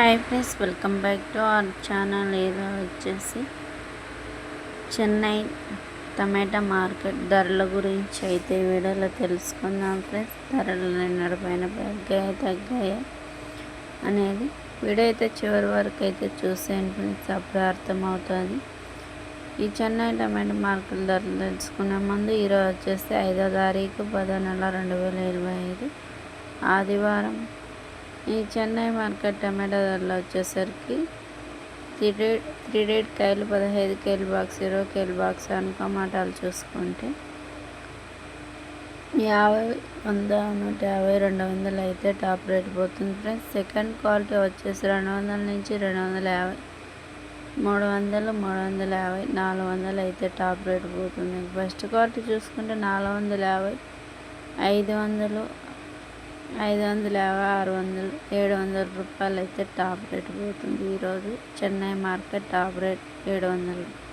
Hi friends welcome back to our channel. ఏదో వచ్చేసి చెన్నై టమాటా market ధరల గురించి అయితే వీడియోలో తెలుసుకుందాం ఫ్రెండ్స్. ధరలు నిన్నటిపైన తగ్గాయా తగ్గాయి అనేది వీడియో అయితే చివరి వరకు అయితే చూసేయండి ఫ్రెండ్స్ అప్పుడు అర్థమవుతుంది. ఈ చెన్నై టమాటా మార్కెట్ ధరలు తెలుసుకునే ముందు ఈరోజు వచ్చేసి ఐదో తారీఖు పదో నెల రెండు వేల ఇరవై ఐదు. ఆదివారం ఈ చెన్నై మార్కెట్ టమాటా ధరలు వచ్చేసరికి త్రీ రేట్ త్రీ రేట్ కాయలు పదహైదు కేలు బాక్స్ ఇరవై కేలు బాక్స్ అని టమాటాలు చూసుకుంటే యాభై వంద నూట యాభై రెండు వందలు అయితే టాప్ రేట్ పోతుంది ఫ్రెండ్స్. సెకండ్ క్వాలిటీ వచ్చేసి రెండు వందల నుంచి రెండు వందల యాభై మూడు వందలు మూడు వందల యాభై నాలుగు వందలు అయితే టాప్ రేట్ పోతుంది. ఫస్ట్ క్వాలిటీ చూసుకుంటే నాలుగు వందల యాభై ఐదు వందలు ఐదు వందల యాభై ఆరు వందలు ఏడు వందల రూపాయలు అయితే టాప్ రేట్ పోతుంది ఈరోజు. చెన్నై మార్కెట్ టాప్ రేట్ ఏడు వందలు.